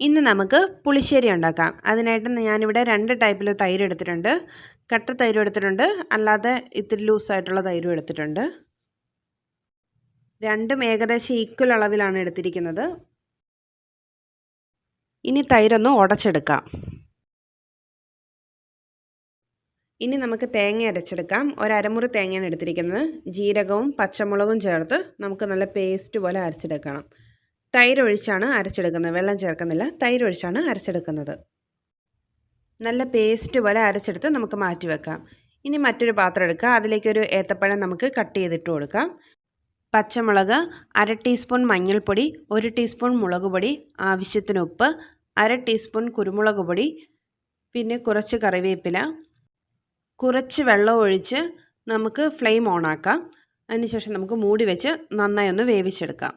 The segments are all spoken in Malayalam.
ഇന്ന് നമുക്ക് പുളിശ്ശേരി ഉണ്ടാക്കാം. അതിനായിട്ട് ഞാനിവിടെ രണ്ട് ടൈപ്പിൽ തൈര് എടുത്തിട്ടുണ്ട്. കട്ട തൈരും എടുത്തിട്ടുണ്ട്. അല്ലാതെ ഇത്തിരി ലൂസായിട്ടുള്ള തൈരും എടുത്തിട്ടുണ്ട്. രണ്ടും ഏകദേശം ഈക്വൽ അളവിലാണ് എടുത്തിരിക്കുന്നത്. ഇനി തൈരൊന്ന് ഉടച്ചെടുക്കാം. ഇനി നമുക്ക് തേങ്ങ അരച്ചെടുക്കാം. ഒരമുറി തേങ്ങയാണ് എടുത്തിരിക്കുന്നത്. ജീരകവും പച്ചമുളകും ചേർത്ത് നമുക്ക് നല്ല പേസ്റ്റ് പോലെ അരച്ചെടുക്കണം. തൈര് ഒഴിച്ചാണ് അരച്ചെടുക്കുന്നത്. വെള്ളം ചേർക്കുന്നില്ല. തൈരൊഴിച്ചാണ് അരച്ചെടുക്കുന്നത്. നല്ല പേസ്റ്റ് പോലെ അരച്ചെടുത്ത് നമുക്ക് മാറ്റി വെക്കാം. ഇനി മറ്റൊരു പാത്രം എടുക്കുക. അതിലേക്കൊരു ഏത്തപ്പഴം നമുക്ക് കട്ട് ചെയ്തിട്ട് കൊടുക്കാം. പച്ചമുളക് അര ടീസ്പൂൺ മഞ്ഞൾപ്പൊടി ഒരു ടീസ്പൂൺ മുളക് പൊടി ആവശ്യത്തിന് ഉപ്പ് അര ടീസ്പൂൺ കുരുമുളക് പൊടി പിന്നെ കുറച്ച് കറിവേപ്പില. കുറച്ച് വെള്ളം ഒഴിച്ച് നമുക്ക് ഫ്ലെയിം ഓണാക്കാം അതിനുശേഷം നമുക്ക് മൂടി വെച്ച് നന്നായി ഒന്ന് വേവിച്ചെടുക്കാം.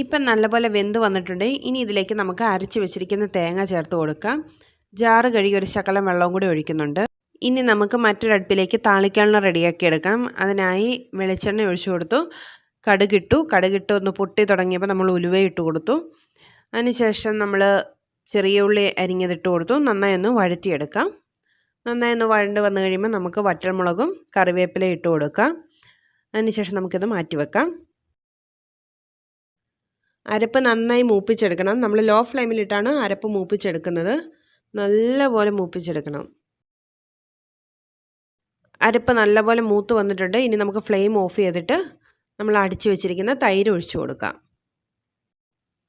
ഇപ്പം നല്ലപോലെ വെന്ത് വന്നിട്ടുണ്ട്. ഇനി ഇതിലേക്ക് നമുക്ക് അരച്ച് വെച്ചിരിക്കുന്ന തേങ്ങ ചേർത്ത് കൊടുക്കാം. ജാറ് കഴുകി ഒരു ശകലം വെള്ളവും കൂടി ഒഴിക്കുന്നുണ്ട്. ഇനി നമുക്ക് മറ്റൊരടുപ്പിലേക്ക് താളിക്കാനുള്ള റെഡിയാക്കി എടുക്കാം. അതിനായി വെളിച്ചെണ്ണ ഒഴിച്ചു കൊടുത്തു. കടുകിട്ടു. കടുകിട്ട് ഒന്ന് പൊട്ടി തുടങ്ങിയപ്പോൾ നമ്മൾ ഉലുവ ഇട്ട് കൊടുത്തു. അതിനുശേഷം നമ്മൾ ചെറിയ ഉള്ളി അരിഞ്ഞതിട്ട് കൊടുത്തു. നന്നായി ഒന്ന് വഴറ്റിയെടുക്കാം. നന്നായി ഒന്ന് വഴണ്ട് വന്നു കഴിയുമ്പോൾ നമുക്ക് വറ്റൽമുളകും കറിവേപ്പിലയും ഇട്ട് കൊടുക്കാം. അതിനുശേഷം നമുക്കിത് മാറ്റി വെക്കാം അരപ്പ് നന്നായി മൂപ്പിച്ചെടുക്കണം. നമ്മൾ ലോ ഫ്ലെയിമിലിട്ടാണ് അരപ്പ് മൂപ്പിച്ചെടുക്കുന്നത്. നല്ലപോലെ മൂപ്പിച്ചെടുക്കണം. അരപ്പ് നല്ലപോലെ മൂത്ത് വന്നിട്ടുണ്ട്. ഇനി നമുക്ക് ഫ്ലെയിം ഓഫ് ചെയ്തിട്ട് നമ്മൾ അടിച്ചു വെച്ചിരിക്കുന്ന തൈര് ഒഴിച്ചു കൊടുക്കാം.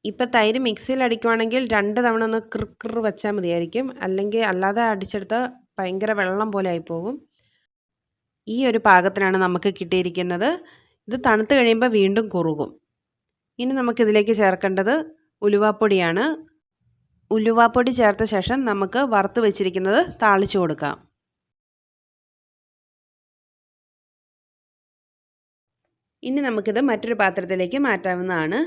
ഇപ്പം തൈര് മിക്സിയിൽ അടിക്കുവാണെങ്കിൽ രണ്ട് തവണ ഒന്ന് ക്രിക്കർ വെച്ചാൽ മതിയായിരിക്കും. അല്ലെങ്കിൽ അല്ലാതെ അടിച്ചെടുത്ത് ഭയങ്കര വെള്ളം പോലെ ആയിപ്പോകും. ഈ ഒരു പാകത്തിനാണ് നമുക്ക് കിട്ടിയിരിക്കുന്നത്. ഇത് തണുത്ത് കഴിയുമ്പോൾ വീണ്ടും കുറുകും. ഇനി നമുക്കിതിലേക്ക് ചേർക്കേണ്ടത് ഉലുവാപ്പൊടിയാണ്. ഉലുവാപ്പൊടി ചേർത്ത ശേഷം നമുക്ക് വറുത്ത് വെച്ചിരിക്കുന്നത് താളിച്ചു കൊടുക്കാം. ഇനി നമുക്കിത് മറ്റൊരു പാത്രത്തിലേക്ക് മാറ്റാവുന്നതാണ്.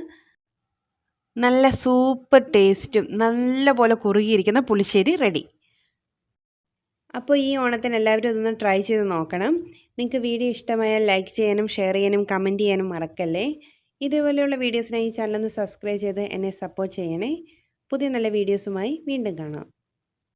നല്ല സൂപ്പർ ടേസ്റ്റും നല്ല പോലെ കുറുകിയിരിക്കുന്ന പുളിശ്ശേരി റെഡി. അപ്പോൾ ഈ ഓണത്തിന് എല്ലാവരും ഇതൊന്ന് ട്രൈ ചെയ്ത് നോക്കണം. നിങ്ങൾക്ക് വീഡിയോ ഇഷ്ടമായാൽ ലൈക്ക് ചെയ്യാനും ഷെയർ ചെയ്യാനും കമന്റ് ചെയ്യാനും മറക്കല്ലേ? ഇതുപോലെയുള്ള വീഡിയോസിനായി ചാനൽ ഒന്ന് സബ്സ്ക്രൈബ് ചെയ്ത് എന്നെ സപ്പോർട്ട് ചെയ്യണേ. പുതിയ നല്ല വീഡിയോസുമായി വീണ്ടും കാണാം.